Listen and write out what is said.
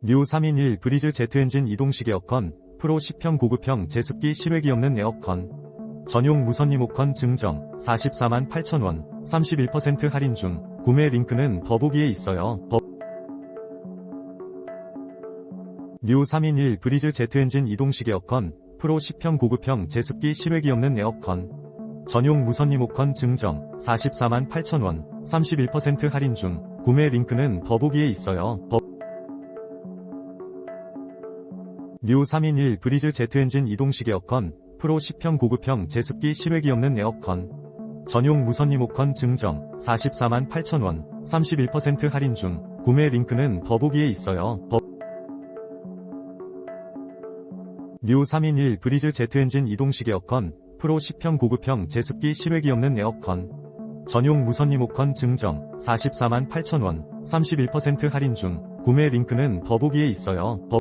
뉴 3인일 브리즈 제트 엔진 이동식 에어컨, 프로 10평 고급형 제습기 실외기 없는 에어컨. 전용 무선 리모컨 증정, 44만 8천원, 31% 할인 중, 구매 링크는 더보기에 있어요. 더... 뉴 3인일 브리즈 제트 엔진 이동식 에어컨, 프로 10평 고급형 제습기 실외기 없는 에어컨. 전용 무선 리모컨 증정, 44만 8천원, 31% 할인 중, 구매 링크는 더보기에 있어요. 더... 뉴 3인일 브리즈 제트 엔진 이동식 에어컨, 프로 10평 고급형 제습기 실외기 없는 에어컨. 전용 무선 리모컨 증정, 44만 8천원, 31% 할인 중, 구매 링크는 더보기에 있어요. 더... 뉴 3인일 브리즈 제트 엔진 이동식 에어컨, 프로 10평 고급형 제습기 실외기 없는 에어컨. 전용 무선 리모컨 증정, 44만 8천원, 31% 할인 중, 구매 링크는 더보기에 있어요. 더...